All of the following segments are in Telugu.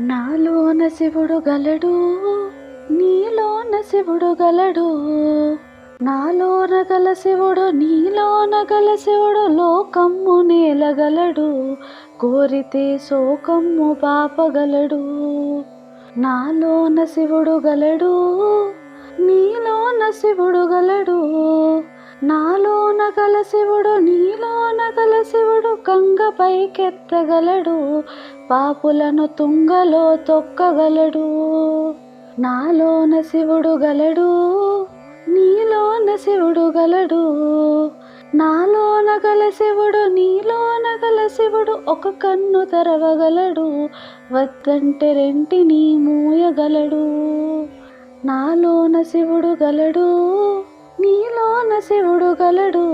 నాలోన శివుడు గలడు నీలోన శివుడు గలడు. నాలోన గల శివుడు నీలోన గల శివుడు లోకమ్ము నేలగలడు. కోరితే శోకమ్ము పాపగలడు. నాలోన శివుడు గలడు నీలోన శివుడు గలడు. నాలోన గల శివుడు నీలోన గల శివుడు గంగ పైకెత్తగలడు. పాపులను తుంగలో తొక్కగలడు. నాలోన శివుడు గలడు. నీలోన శివుడు గలడు. నాలోన గల శివుడు నీలోన గల శివుడు ఒక కన్ను తెరవగలడు. వద్దంటే రెంటిని మూయగలడు. నాలోన శివుడు గలడు. నీలోన శివుడు గలడు.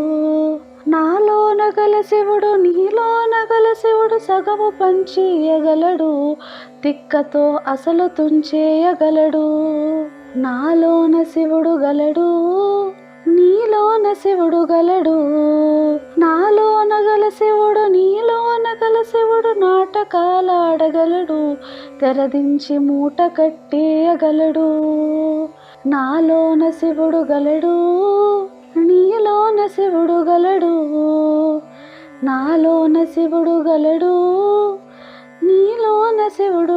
నాలోన గల శివుడు నీలోన గల శివుడు సగము పంచేయగలడు. తిక్కతో అసలు తుంచేయగలడు. నాలోన శివుడు గలడు నీలోన శివుడు గలడు. నాలోన గల శివుడు నీలోన గల శివుడు నాటకాలాడగలడు. తెరదించి మూట కట్టేయగలడు. నాలోన శివుడు గలడు నీలోన శివుడు గలడు. నాలోన శివుడు గలడు నీలోన శివుడు